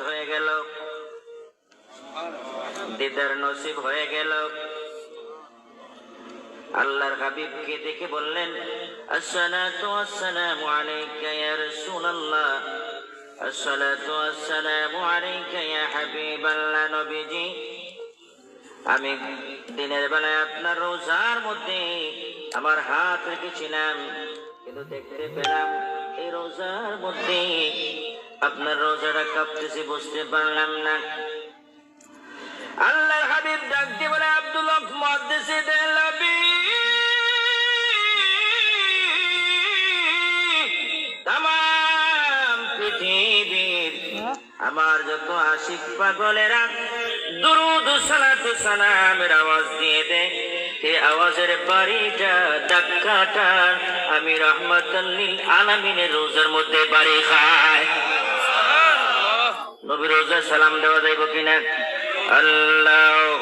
হয়ে গেল। দিদার নসিব হয়ে গেল। আল্লাহর দেখে বললেন আমি দিনের বেলায় আপনার রোজার মধ্যে আমার হাত রেখেছিলাম, কিন্তু দেখতে পেলাম এই রোজার মধ্যে আপনার রোজাটা কাঁপতেছে, বুঝতে পারলাম না। আল্লাহর হাবিব ডাক দিয়ে আব্দুল আমার যত আশিক পাগলেরা দুরুদ সালাত সালামের আওয়াজ দিয়ে দে এই আওয়াজের বাড়িটা ধাক্কাটা। আমি রহমতুল্লিল আলামিনের রোজার মধ্যে বাড়ি খাই। নবী রোজা সালাম দেওয়া যাইব কিনা? আল্লাহুম্মা